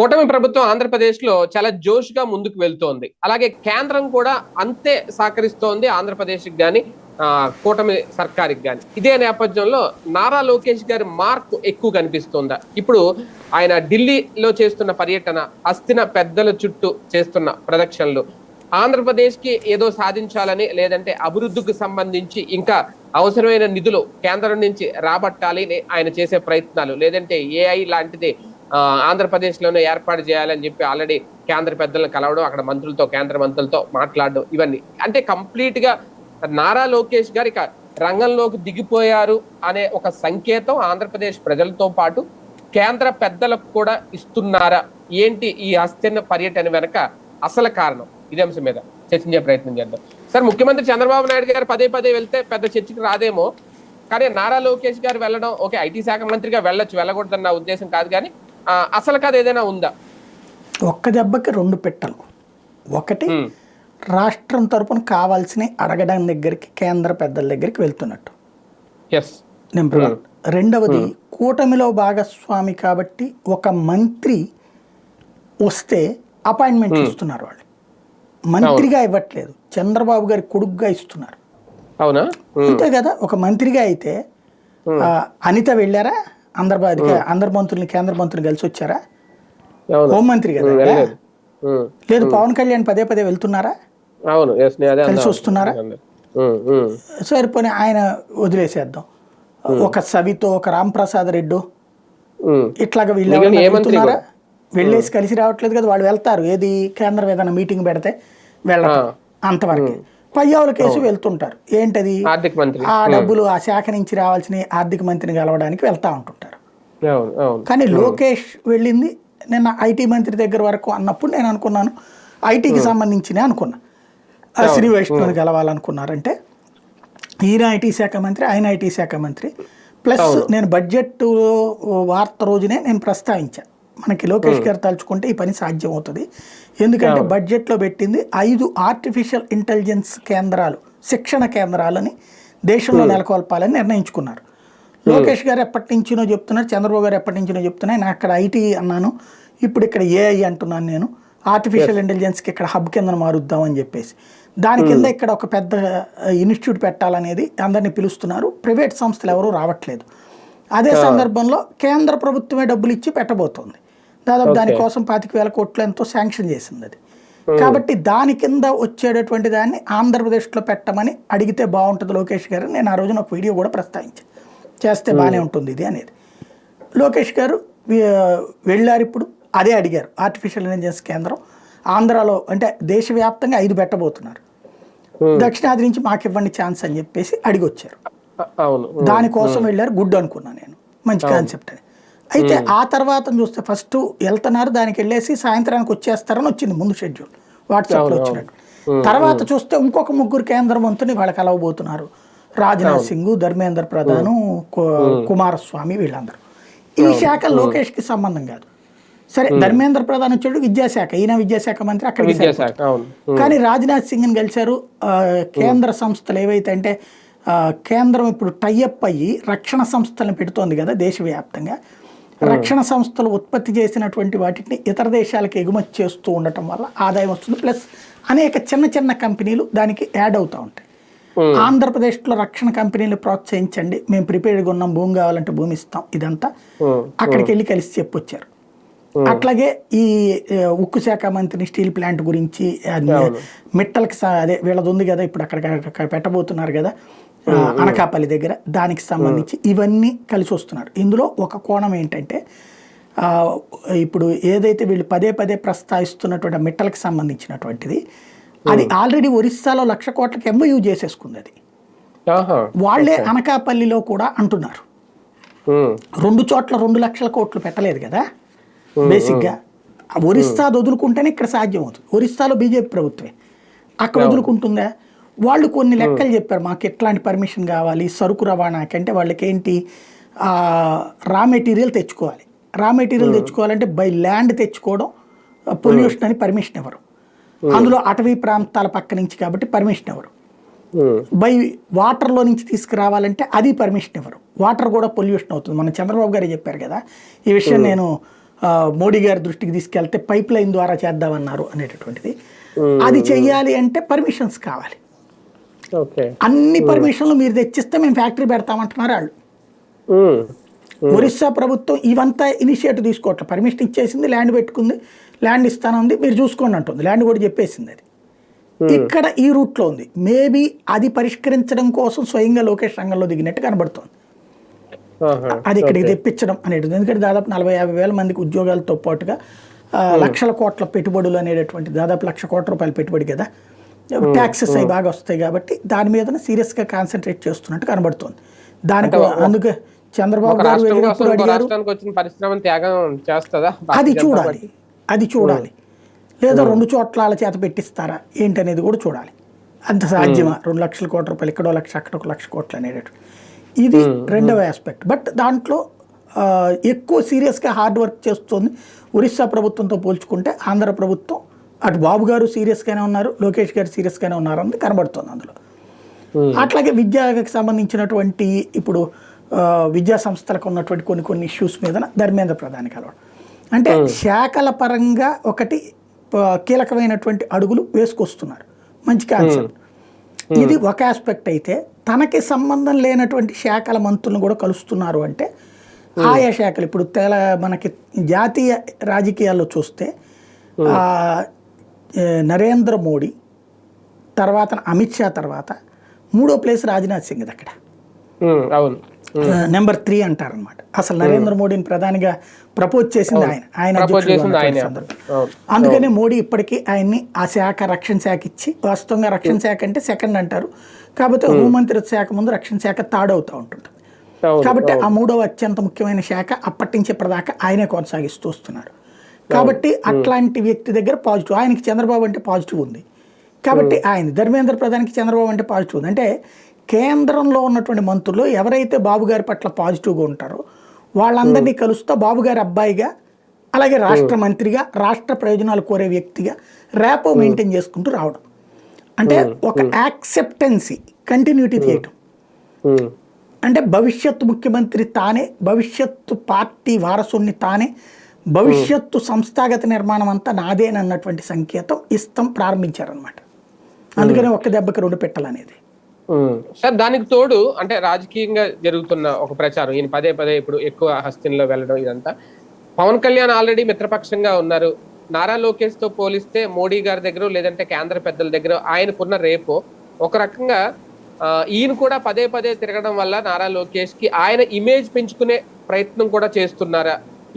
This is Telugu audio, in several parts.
కూటమి ప్రభుత్వం ఆంధ్రప్రదేశ్లో చాలా జోష్గా ముందుకు వెళ్తోంది. అలాగే కేంద్రం కూడా అంతే సహకరిస్తోంది ఆంధ్రప్రదేశ్కి గాని కూటమి సర్కారికి గాని. ఇదే నేపథ్యంలో నారా లోకేష్ గారి మార్క్ ఎక్కువ కనిపిస్తుందా? ఇప్పుడు ఆయన ఢిల్లీలో చేస్తున్న పర్యటన అస్థిన పెద్దల చుట్టూ చేస్తున్న ప్రదక్షిణలు ఆంధ్రప్రదేశ్కి ఏదో సాధించాలని లేదంటే అభివృద్ధికి సంబంధించి ఇంకా అవసరమైన నిధులు కేంద్రం నుంచి రాబట్టాలి అని ఆయన చేసే ప్రయత్నాలు లేదంటే ఏఐ లాంటిది ఆ, ఏర్పాటు చేయాలని చెప్పి ఆల్రెడీ కేంద్ర పెద్దలను కలవడం అక్కడ మంత్రులతో కేంద్ర మంత్రులతో మాట్లాడడం ఇవన్నీ. అంటే కంప్లీట్గా నారా లోకేష్ గారు ఇక రంగంలోకి దిగిపోయారు అనే ఒక సంకేతం ఆంధ్రప్రదేశ్ ప్రజలతో పాటు కేంద్ర పెద్దలకు కూడా ఇస్తున్నారా? ఏంటి ఈ హస్తిన పర్యటన వెనక అసలు కారణం? ఇదే అంశం మీద చర్చించే ప్రయత్నం చేద్దాం. సార్ ముఖ్యమంత్రి చంద్రబాబు నాయుడు గారు పదే పదే వెళ్తే పెద్ద చర్చకి రాదేమో. కానీ నారా లోకేష్ గారు వెళ్ళడం ఓకే ఐటీ శాఖ మంత్రిగా వెళ్ళొచ్చు వెళ్ళకూడదన్న ఉద్దేశం కాదు కానీ అసలు కాదు ఏదైనా ఉందా? ఒక్క దెబ్బకి రెండు పెట్టలు. ఒకటి రాష్ట్రం తరపున కావాల్సిన అడగడం దగ్గరికి కేంద్ర పెద్దల దగ్గరికి వెళ్తున్నట్టు. Yes number one. రెండవది కూటమిలో భాగస్వామి కాబట్టి ఒక మంత్రి వస్తే అపాయింట్మెంట్ ఇస్తున్నారు వాళ్ళు. మంత్రిగా ఇవ్వట్లేదు. చంద్రబాబు గారి కొడుకుగా ఇస్తున్నారు. అవునా? అంతే కదా ఒక మంత్రిగా అయితే అనిత వెళ్ళారా? అందరు అందరు మంత్రుల్ని కేంద్ర మంత్రులు కలిసి వచ్చారా? హోంమంత్రి కదా? లేదు పవన్ కళ్యాణ్ పదే పదే వెళ్తున్నారా? అవును కలిసి. వస్తున్నారా? సరిపోయి ఆయన వదిలేసేద్దాం. ఒక సవితో ఒక రాంప్రసాద్ రెడ్డి. ఇట్లాగా వీళ్ళు వెళ్తున్నారా? వెళ్ళేసి కలిసి రావట్లేదు కదా వాళ్ళు వెళ్తారు. ఏది కేంద్రం ఏదైనా మీటింగ్ పెడితే వెళ్ళటం. అంతవరకు. పయ్యావుల కేసు వెళ్తుంటారు. ఏంటది? ఆర్థిక మంత్రి. ఆ డబ్బులు ఆ శాఖ నుంచి రావాల్సిన ఆర్థిక మంత్రిని కలవడానికి వెళ్తా ఉంటుంటారు. కానీ లోకేష్ వెళ్ళింది. నిన్న ఐటీ మంత్రి దగ్గర వరకు అన్నప్పుడు నేను అనుకున్నాను. ఐటీకి సంబంధించిన అనుకున్నా. శ్రీ వైష్ణవుని కలవాలనుకున్నారంటే ఈయన ఐటీ శాఖ మంత్రి ఆయన ఐటీ శాఖ మంత్రి. ప్లస్ నేను బడ్జెట్ వార్త రోజునే నేను ప్రస్తావించాను మనకి లోకేష్ గారు తలుచుకుంటే ఈ పని సాధ్యం అవుతుంది ఎందుకంటే బడ్జెట్లో పెట్టింది ఐదు ఆర్టిఫిషియల్ ఇంటెలిజెన్స్ కేంద్రాలు శిక్షణ కేంద్రాలని దేశంలో నెలకొల్పాలని నిర్ణయించుకున్నారు. లోకేష్ గారు ఎప్పటి నుంచినో చెప్తున్నారు చంద్రబాబు గారు ఎప్పటి నుంచినో చెప్తున్నారు నేను అక్కడ ఐటీ అన్నాను ఇప్పుడు ఇక్కడ ఏఐ అంటున్నాను నేను ఆర్టిఫిషియల్ ఇంటెలిజెన్స్కి ఇక్కడ హబ్ కింద మారుద్దాం అని చెప్పేసి. దాని కింద ఇక్కడ ఒక పెద్ద ఇన్స్టిట్యూట్ పెట్టాలనేది అందరినీ పిలుస్తున్నారు. ప్రైవేట్ సంస్థలు ఎవరూ రావట్లేదు. అదే సందర్భంలో కేంద్ర ప్రభుత్వమే డబ్బులు ఇచ్చి పెట్టబోతోంది. దాదాపు దానికోసం పాతిక వేల కోట్లు ఎంతో శాంక్షన్ చేసింది అది కాబట్టి దాని కింద వచ్చేటటువంటి దాన్ని ఆంధ్రప్రదేశ్లో పెట్టమని అడిగితే బాగుంటుంది లోకేష్ గారు. నేను ఆ రోజున ఒక వీడియో కూడా ప్రస్తావించాను చేస్తే బాగానే ఉంటుంది ఇది అనేది. లోకేష్ గారు వెళ్ళారు ఇప్పుడు. అదే అడిగారు. ఆర్టిఫిషియల్ ఇంటెలిజెన్స్ కేంద్రం ఆంధ్రాలో అంటే దేశవ్యాప్తంగా ఐదు పెట్టబోతున్నారు. దక్షిణాది నుంచి మాకు ఇవ్వండి ఛాన్స్ అని చెప్పేసి అడిగి వచ్చారు దానికోసం వెళ్ళారు. గుడ్ అనుకున్నా నేను. మంచి కాన్సెప్ట్ అని అయితే ఆ తర్వాత చూస్తే ఫస్ట్ వెళ్తున్నారు దానికి వెళ్ళేసి సాయంత్రానికి వచ్చేస్తారని వచ్చింది ముందు షెడ్యూల్. వాట్సాప్లో వచ్చినట్టు. తర్వాత చూస్తే ఇంకొక ముగ్గురు కేంద్ర మంత్రుని వాళ్ళు కలవబోతున్నారు రాజ్నాథ్ సింగ్ ధర్మేంద్ర ప్రధాన్ కుమారస్వామి వీళ్ళందరూ. ఈ శాఖ లోకేష్కి సంబంధం కాదు. సరే ధర్మేంద్ర ప్రధాన్ వచ్చాడు విద్యాశాఖ ఈయన విద్యాశాఖ మంత్రి అవును. కానీ రాజ్నాథ్ సింగ్ని కలిశారు కేంద్ర సంస్థలు ఏవైతే అంటే కేంద్రం ఇప్పుడు టైఅప్ అయ్యి రక్షణ సంస్థలను పెడుతోంది కదా దేశవ్యాప్తంగా. రక్షణ సంస్థలు ఉత్పత్తి చేసినటువంటి వాటిని ఇతర దేశాలకు ఎగుమతి చేస్తూ ఉండటం వల్ల ఆదాయం వస్తుంది. ప్లస్ అనేక చిన్న చిన్న కంపెనీలు దానికి యాడ్ అవుతూ ఉంటాయి. ఆంధ్రప్రదేశ్లో రక్షణ కంపెనీలు ప్రోత్సహించండి. మేము ప్రిపేర్డ్గా ఉన్నాం. భూమి కావాలంటే భూమి ఇస్తాం. ఇదంతా అక్కడికి వెళ్ళి కలిసి చెప్పొచ్చారు. అట్లాగే ఈ ఉక్కు శాఖ మంత్రిని స్టీల్ ప్లాంట్ గురించి మిట్టలకి అదే వీళ్ళది ఉంది కదా. ఇప్పుడు అక్కడ పెట్టబోతున్నారు కదా. అనకాపల్లి దగ్గర దానికి సంబంధించి ఇవన్నీ కలిసి వస్తున్నారు. ఇందులో ఒక కోణం ఏంటంటే ఇప్పుడు ఏదైతే వీళ్ళు పదే పదే ప్రస్తావిస్తున్నటువంటి మిట్టలకు సంబంధించినటువంటిది అది ఆల్రెడీ ఒరిస్సాలో లక్ష కోట్లకి ఎంబయూ చేసేసుకుంది అది. వాళ్ళే అనకాపల్లిలో కూడా అంటున్నారు. రెండు చోట్ల రెండు లక్షల కోట్లు పెట్టలేదు కదా బేసిక్గా. ఆ ఒరిస్సాది వదులుకుంటేనే ఇక్కడ సాధ్యం అవుతుంది ఒరిస్సాలో బీజేపీ ప్రభుత్వమే. అక్కడ వదులుకుంటుందా? వాళ్ళు కొన్ని లెక్కలు చెప్పారు. మాకు ఎట్లాంటి పర్మిషన్ కావాలి? సరుకు రవాణాకి అంటే వాళ్ళకి ఏంటి రా మెటీరియల్ తెచ్చుకోవాలి. రా మెటీరియల్ తెచ్చుకోవాలంటే బై ల్యాండ్ తెచ్చుకోవడం పొల్యూషన్ అని పర్మిషన్ ఇవ్వరు అందులో అటవీ ప్రాంతాల పక్క నుంచి కాబట్టి పర్మిషన్ ఇవ్వరు బై వాటర్లో నుంచి తీసుకురావాలంటే అది పర్మిషన్ ఇవ్వరు వాటర్ కూడా పొల్యూషన్ అవుతుంది. మన చంద్రబాబు గారే చెప్పారు కదా ఈ విషయం నేను మోడీ గారి దృష్టికి తీసుకెళ్తే పైప్ లైన్ ద్వారా చేద్దామన్నారు అనేటటువంటిది. అది చెయ్యాలి అంటే పర్మిషన్స్ కావాలి. అన్ని పర్మిషన్లు మీరు తెచ్చిస్తే మేము ఫ్యాక్టరీ పెడతామంటున్నారు వాళ్ళు. ఉమ్. ఒరిస్సా ప్రభుత్వం ఇవంతా ఇనిషియేటివ్ తీసుకోవట్లే. పర్మిషన్ ఇచ్చేసింది ల్యాండ్ పెట్టుకుంది ల్యాండ్ ఇస్తానుంది మీరు చూసుకోండి అంటుంది. ల్యాండ్ కూడా చెప్పేసింది అది. ఇక్కడ ఈ రూట్లో ఉంది. మేబీ అది పరిష్కరించడం కోసం స్వయంగా లోకేష్ రంగంలో దిగినట్టు కనబడుతుంది. అది ఇక్కడికి తెప్పించడం అనేది ఎందుకంటే దాదాపు నలభై యాభై వేల మందికి ఉద్యోగాలతో పాటుగా లక్షల కోట్ల పెట్టుబడులు అనేటటువంటి దాదాపు లక్ష కోట్ల రూపాయల పెట్టుబడి కదా. ట్యాక్సెస్ అవి బాగా వస్తాయి కాబట్టి దాని మీద సీరియస్గా కాన్సన్ట్రేట్ చేస్తున్నట్టు కనబడుతుంది. దానికి అందుకే చంద్రబాబు గారు వెళ్ళినప్పుడు అడిగారు. అది చూడాలి? అది చూడాలి. లేదా రెండు చోట్ల చేత పెట్టిస్తారా? ఏంటనేది కూడా చూడాలి. అంత సాధ్యమా? రెండు లక్షల కోట్ల రూపాయలు ఇక్కడో లక్ష అక్కడ ఒక లక్ష కోట్లు అనేటటువంటి ఇది రెండవ ఆస్పెక్ట్ బట్ దాంట్లో ఎక్కువ సీరియస్గా హార్డ్ వర్క్ చేస్తుంది ఒరిస్సా ప్రభుత్వంతో పోల్చుకుంటే ఆంధ్ర ప్రభుత్వం అటు బాబు గారు సీరియస్గానే ఉన్నారు లోకేష్ గారు సీరియస్గానే ఉన్నారు అన్నది కనబడుతుంది అందులో. Hmm. అట్లాగే విద్యకు సంబంధించినటువంటి ఇప్పుడు విద్యా సంస్థలకు ఉన్నటువంటి కొన్ని కొన్ని ఇష్యూస్ మీద ధర్మేంద్ర ప్రధాని కలవడం. అంటే శాఖల పరంగా ఒకటి కీలకమైనటువంటి అడుగులు వేసుకొస్తున్నారు. మంచి కాన్సెప్ట్ ఇది ఒక ఆస్పెక్ట్ అయితే తనకి సంబంధం లేనటువంటి శాఖల మంత్రులను కూడా కలుస్తున్నారు అంటే ఆయా శాఖలు ఇప్పుడు తెల మనకి జాతీయ రాజకీయాల్లో చూస్తే నరేంద్ర మోడీ తర్వాత అమిత్ షా తర్వాత మూడో ప్లేస్ రాజ్నాథ్ సింగ్ అక్కడ. అవును. నెంబర్ త్రీ అంటారనమాట అసలు నరేంద్ర మోడీని ప్రధానిగా ప్రపోజ్ చేసింది ఆయన. ఆయన అందుకనే మోడీ ఇప్పటికీ ఆయన్ని ఆ శాఖ రక్షణ శాఖ ఇచ్చి వాస్తవంగా రక్షణ శాఖ అంటే సెకండ్ అంటారు. కాకపోతే హోంమంత్రిత్వ శాఖ ముందు రక్షణ శాఖ థర్డ్ అవుతూ ఉంటుంది కాబట్టి ఆ మూడవ అత్యంత ముఖ్యమైన శాఖ అప్పటి నుంచి ఇప్పటిదాకా ఆయనే కొనసాగిస్తూ వస్తున్నారు. కాబట్టి అట్లాంటి వ్యక్తి దగ్గర పాజిటివ్ ఆయనకి చంద్రబాబు అంటే పాజిటివ్ ఉంది. కాబట్టి ఆయన ధర్మేంద్ర ప్రధానికి చంద్రబాబు అంటే పాజిటివ్ ఉంది. అంటే కేంద్రంలో ఉన్నటువంటి మంత్రులు ఎవరైతే బాబు గారి పట్ల పాజిటివ్గా ఉంటారో వాళ్ళందరినీ కలుస్తూ బాబు గారి అబ్బాయిగా అలాగే రాష్ట్ర మంత్రిగా రాష్ట్ర ప్రయోజనాలు కోరే వ్యక్తిగా ర్యాపో మెయింటైన్ చేసుకుంటూ రావడం. అంటే ఒక యాక్సెప్టెన్సీ కంటిన్యూటీ చేయటం అంటే భవిష్యత్తు ముఖ్యమంత్రి తానే భవిష్యత్తు పార్టీ వారసుని తానే భవిష్యత్తు సంస్థాగత నిర్మాణం అంతా నాదేనన్నటువంటి సంకేతం ఇస్తాం ప్రారంభించారనమాట అందుకనే ఒక్క దెబ్బకి రెండు పెట్టాలనేది. సార్ దానికి తోడు అంటే రాజకీయంగా జరుగుతున్న ఒక ప్రచారం ఈయన పదే పదే ఇప్పుడు ఎక్కువ హస్తిన్లో వెళ్ళడం ఇదంతా. పవన్ కళ్యాణ్ ఆల్రెడీ మిత్రపక్షంగా ఉన్నారు. నారా లోకేష్తో పోలిస్తే మోడీ గారి దగ్గర లేదంటే కేంద్ర పెద్దల దగ్గర ఆయనకున్న రేపు ఒక రకంగా ఈయన కూడా పదే పదే తిరగడం వల్ల నారా లోకేష్కి ఆయన ఇమేజ్ పెంచుకునే ప్రయత్నం కూడా చేస్తున్నారా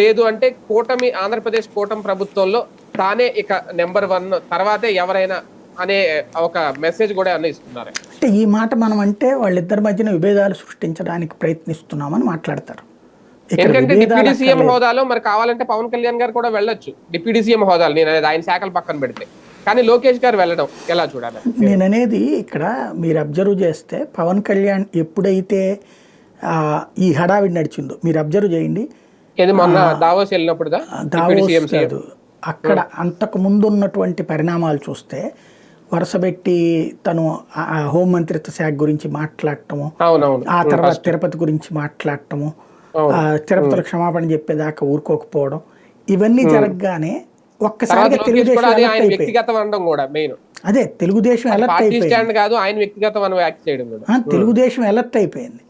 లేదు అంటే కూటమి ఆంధ్రప్రదేశ్ కూటమి ప్రభుత్వంలో తానే ఇక నెంబర్ వన్ తర్వాతే ఎవరైనా అనే ఒక మెసేజ్ కూడా అన్న ఇస్తున్నారు అంటే ఈ మాట మనం అంటే వాళ్ళిద్దరి మధ్యన విభేదాలు సృష్టించడానికి ప్రయత్నిస్తున్నామని మాట్లాడతారు. ఎందుకంటే డిప్యూటీ సీఎం. హోదాలో మరి కావాలంటే పవన్ కళ్యాణ్ గారు కూడా వెళ్ళొచ్చు. డిప్యూటీ సీఎం హోదాలో నేను అనేది ఆయన శాఖలు పక్కన పెడితే. కానీ లోకేష్ గారు వెళ్ళడం ఎలా చూడాలి? నేను అనేది ఇక్కడ మీరు అబ్జర్వ్ చేస్తే పవన్ కళ్యాణ్ ఎప్పుడైతే ఈ హడావిడి నడిచిందో మీరు అబ్జర్వ్ చేయండి. ఏది మొన్న దావోస్ వెళ్ళినప్పుడుదా? దావోస్ కాదు. అక్కడ అంతకు ముందు ఉన్నటువంటి పరిణామాలు చూస్తే వరుసపెట్టి తను ఆ హోంమంత్రిత్వ శాఖ గురించి మాట్లాడటము ఆ తర్వాత తిరుపతి గురించి మాట్లాడటము ఆ, తిరుపతిలో క్షమాపణ చెప్పేదాకా ఊరుకోకపోవడం ఇవన్నీ జరగగానే ఒక్కసారిగా లోకేష్ తెలుగుదేశం అది alert ఆయన అయిపోయింది. వ్యక్తిగతం అనడం కూడా మెయిన్ అదే తెలుగుదేశం పార్టీ అయిపోయింది. కాదు ఆయన వ్యక్తిగతం తెలుగుదేశం అలర్ట్ అయిపోయింది.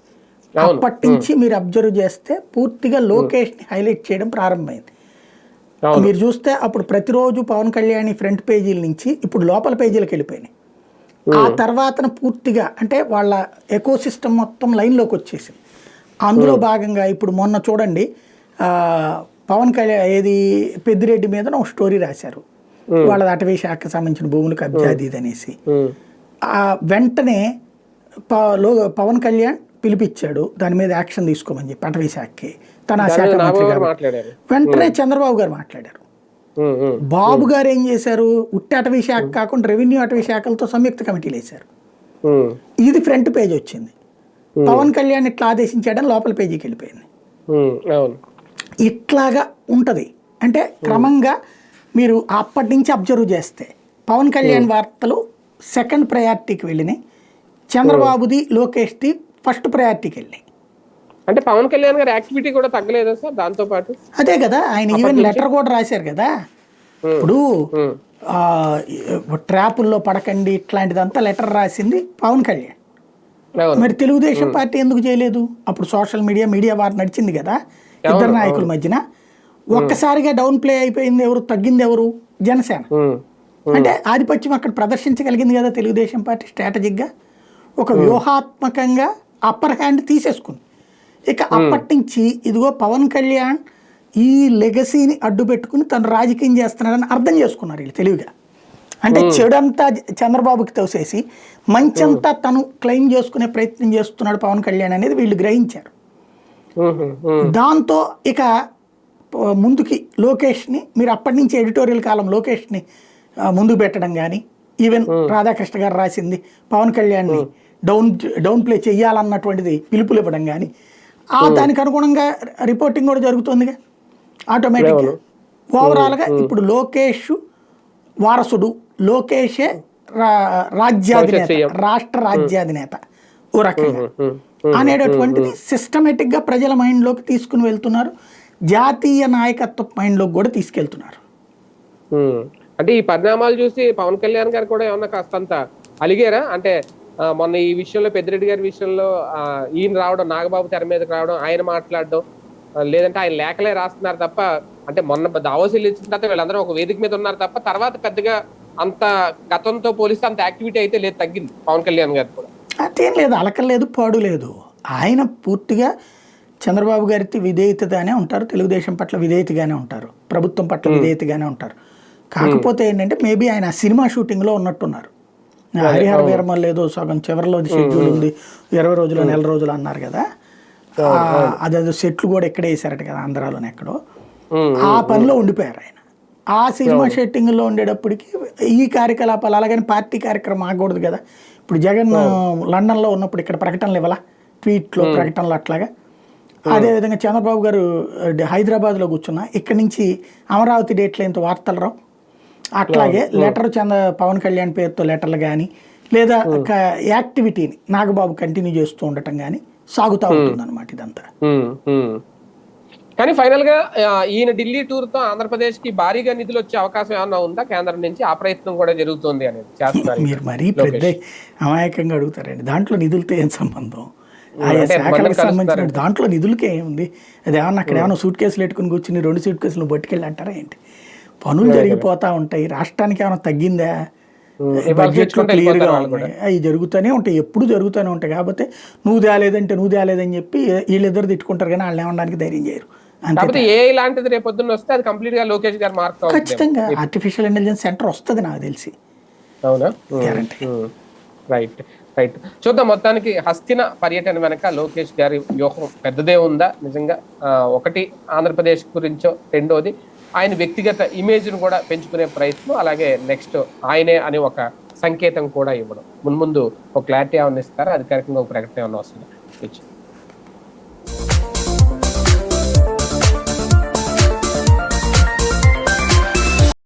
అప్పటి నుంచి మీరు అబ్జర్వ్ చేస్తే పూర్తిగా లోకేష్ని హైలైట్ చేయడం ప్రారంభమైంది. మీరు చూస్తే అప్పుడు ప్రతిరోజు పవన్ కళ్యాణ్ ఫ్రంట్ పేజీల నుంచి ఇప్పుడు లోపల పేజీలకు వెళ్ళిపోయినాయి. ఆ తర్వాతన పూర్తిగా అంటే వాళ్ళ ఎకో సిస్టమ్ మొత్తం లైన్లోకి వచ్చేసింది. అందులో భాగంగా ఇప్పుడు మొన్న చూడండి పవన్ కళ్యాణ్ ఏది పెద్దిరెడ్డి మీద ఒక స్టోరీ రాశారు. వాళ్ళ అటవీ శాఖకు సంబంధించిన భూములకు ఇది అనేసి. వెంటనే పవన్ కళ్యాణ్ పిలిపించాడు దాని మీద యాక్షన్ తీసుకోమని చెప్పి అటవీ శాఖకి. తన శాఖ మంత్రి గారు వెంటనే చంద్రబాబు గారు మాట్లాడారు. బాబు గారు ఏం చేశారు? ఉట్టి అటవీ శాఖ కాకుండా రెవెన్యూ అటవీ శాఖలతో సంయుక్త కమిటీలు వేశారు. ఇది ఫ్రంట్ పేజ్ వచ్చింది. పవన్ కళ్యాణ్ ఇట్లా ఆదేశించాడని లోపల పేజీకి వెళ్ళిపోయింది. ఇట్లాగా ఉంటుంది. అంటే క్రమంగా మీరు అప్పటి నుంచి అబ్జర్వ్ చేస్తే పవన్ కళ్యాణ్ వార్తలు సెకండ్ ప్రయారిటీకి వెళ్ళినాయి. చంద్రబాబుది లోకేష్ది ఫస్ట్ ప్రయారిటీకి వెళ్ళినాయి అంటే పవన్ కళ్యాణ్ గారి యాక్టివిటీ కూడా తగ్గలేదా సార్? దాంతో పాటు? అదే కదా ఆయన ఈవెన్ లెటర్ కూడా రాశారు కదా. ఇప్పుడు ట్రాపుల్లో పడకండి ఇట్లాంటిదంతా లెటర్ రాసింది పవన్ కళ్యాణ్. మరి తెలుగుదేశం పార్టీ ఎందుకు చేయలేదు? అప్పుడు సోషల్ మీడియా మీడియా వారు నడిచింది కదా ఇద్దరు నాయకుల మధ్యన. ఒక్కసారిగా డౌన్ ప్లే అయిపోయింది ఎవరు? తగ్గింది ఎవరు? జనసేన. అంటే ఆధిపత్యం అక్కడ ప్రదర్శించగలిగింది కదా తెలుగుదేశం పార్టీ స్ట్రాటజిక్గా ఒక వ్యూహాత్మకంగా అప్పర్ హ్యాండ్ తీసేసుకుంది ఇక అప్పటి నుంచి ఇదిగో పవన్ కళ్యాణ్ ఈ లెగసీని అడ్డు పెట్టుకుని తను రాజకీయం చేస్తున్నాడని అర్థం చేసుకున్నారు వీళ్ళు తెలివిగా. అంటే చెడంతా చంద్రబాబుకి తోసేసి మంచంతా తను క్లెయిమ్ చేసుకునే ప్రయత్నం చేస్తున్నాడు పవన్ కళ్యాణ్ అనేది వీళ్ళు గ్రహించారు. దాంతో ఇక ముందుకి లోకేష్ని మీరు అప్పటి నుంచి ఎడిటోరియల్ కాలం లోకేష్ని ముందుకు పెట్టడం కానీ ఈవెన్ రాధాకృష్ణ గారు రాసింది పవన్ కళ్యాణ్ని డౌన్ డౌన్ ప్లే చేయాలన్నటువంటిది పిలుపులు ఇవ్వడం కానీ ఆ దానికి అనుగుణంగా రిపోర్టింగ్ కూడా జరుగుతుందిగా? ఆటోమేటిక్గా ఓవరాల్గా ఇప్పుడు లోకేష్ వారసుడు లోకేషే రా- రాజ్యాధినేత. రాష్ట్ర రాజ్యాధినేత ఓ రకంగా. అనేటటువంటిది సిస్టమేటిక్గా ప్రజల మైండ్లోకి తీసుకుని వెళ్తున్నారు. జాతీయ నాయకత్వ మైండ్లోకి కూడా తీసుకెళ్తున్నారు. అంటే ఈ పరిణామాలు చూసి పవన్ కళ్యాణ్ గారు కూడా ఏమన్నా కాస్తంత అలిగారా? అంటే మొన్న ఈ విషయంలో పెద్దిరెడ్డి గారి విషయంలో ఈయన రావడం నాగబాబు తెర మీదకి రావడం ఆయన మాట్లాడడం లేదంటే ఆయన లేఖలే రాస్తున్నారు తప్ప అంటే మొన్న దావోస్ వెళ్ళి ఇచ్చిన తర్వాత వీళ్ళందరూ ఒక వేదిక మీద ఉన్నారు తప్ప తర్వాత పెద్దగా అంత గతంతో పోలిస్తే అంత యాక్టివిటీ అయితే లేదు తగ్గింది పవన్ కళ్యాణ్ గారు కూడా. అదేం లేదు అలకలేదు పాడు లేదు. ఆయన పూర్తిగా చంద్రబాబు గారికి విధేయతగానే ఉంటారు తెలుగుదేశం పట్ల విధేయతగానే ఉంటారు ప్రభుత్వం పట్ల విధేయతగానే ఉంటారు. కాకపోతే ఏంటంటే మేబీ ఆయన సినిమా షూటింగ్లో ఉన్నట్టున్నారు. హరిహర వీరమల్ ఏదో సగం చివరిలో షెడ్యూల్ ఉంది. ఇరవై రోజులు నెల రోజులు అన్నారు కదా. అదేదో సెట్లు కూడా ఎక్కడే వేసారట కదా ఆంధ్రాలోనే ఎక్కడో. ఆ పనిలో ఉండిపోయారు ఆయన. ఆ సినిమా షూటింగ్లో ఉండేటప్పటికి ఈ కార్యకలాపాలు అలాగని పార్టీ కార్యక్రమం ఆగకూడదు కదా. ఇప్పుడు జగన్ లండన్లో ఉన్నప్పుడు ఇక్కడ ప్రకటనలు ఇవ్వాలా? ట్వీట్లో ప్రకటనలు అట్లాగా. అదేవిధంగా చంద్రబాబు గారు హైదరాబాద్లో కూర్చున్నా. ఇక్కడి నుంచి అమరావతి డేట్లో ఇంత వార్తలు రావు. అట్లాగే లెటర్ చంద్ర పవన్ కళ్యాణ్ పేరుతో లెటర్లు కానీ లేదా యాక్టివిటీని నాగబాబు కంటిన్యూ చేస్తూ ఉండటం కానీ సాగుతూ ఉంటుంది అనమాట ఇదంతా. కానీ ఫైనల్గా ఈయన ఢిల్లీ టూర్తో ఆంధ్రప్రదేశ్కి భారీగా నిధులు వచ్చే అవకాశం ఏమన్నా ఉందా? కేంద్రం నుంచి ఆ ప్రయత్నం కూడా జరుగుతుంది అనేది చేస్తున్నారు మీరు మరీ పెద్ద అమాయకంగా అడుగుతారండి. దాంట్లో నిధులతో ఏం సంబంధం? ఆయా శాఖలకు బంధం సంబంధించిన దాంట్లో నిధులకి ఏముంది? అది ఏమన్నా అక్కడ ఏమన్నా సూట్ కేసులు పెట్టుకుని కూర్చుని రెండు సూట్ కేసులు పట్టుకెళ్ళి అంటారా ఏంటి? పనులు జరిగిపోతా ఉంటాయి. రాష్ట్రానికి ఏమైనా తగ్గిందా? బడ్జెట్ తెచ్చుకుంటే క్లియర్గా ఉన్నాయి. అవి జరుగుతూనే ఉంటాయి. ఎప్పుడు జరుగుతూనే ఉంటాయి. కాకపోతే నువ్వు తేలేదంటే నువ్వు తేలేదని చెప్పి వీళ్ళిద్దరు తిట్టుకుంటారు కానీ వాళ్ళు ఏమనడానికి ధైర్యం చేయరు. ఏ ఇలాంటిది రేపు పొద్దున్న వస్తే అది కంప్లీట్గా లోకేష్ గారు మార్క్ ఖచ్చితంగా ఆర్టిఫిషియల్ ఇంటెలిజెన్స్ సెంటర్ వస్తుంది నాకు తెలిసి. అవునా? రైట్ రైట్ చూద్దాం మొత్తానికి హస్తిన పర్యటన వెనక లోకేష్ గారి వ్యూహం పెద్దదే ఉందా? నిజంగా ఒకటి ఆంధ్రప్రదేశ్ గురించో రెండోది ఆయన వ్యక్తిగత ఇమేజ్ను కూడా పెంచుకునే ప్రయత్నం అలాగే నెక్స్ట్ ఆయనే అనే ఒక సంకేతం కూడా ఇవ్వడం. మున్ముందు ఒక క్లారిటీ ఏమన్నా ఇస్తారా? అధికారికంగా ఒక ప్రకటన ఏమన్నా వస్తుంది?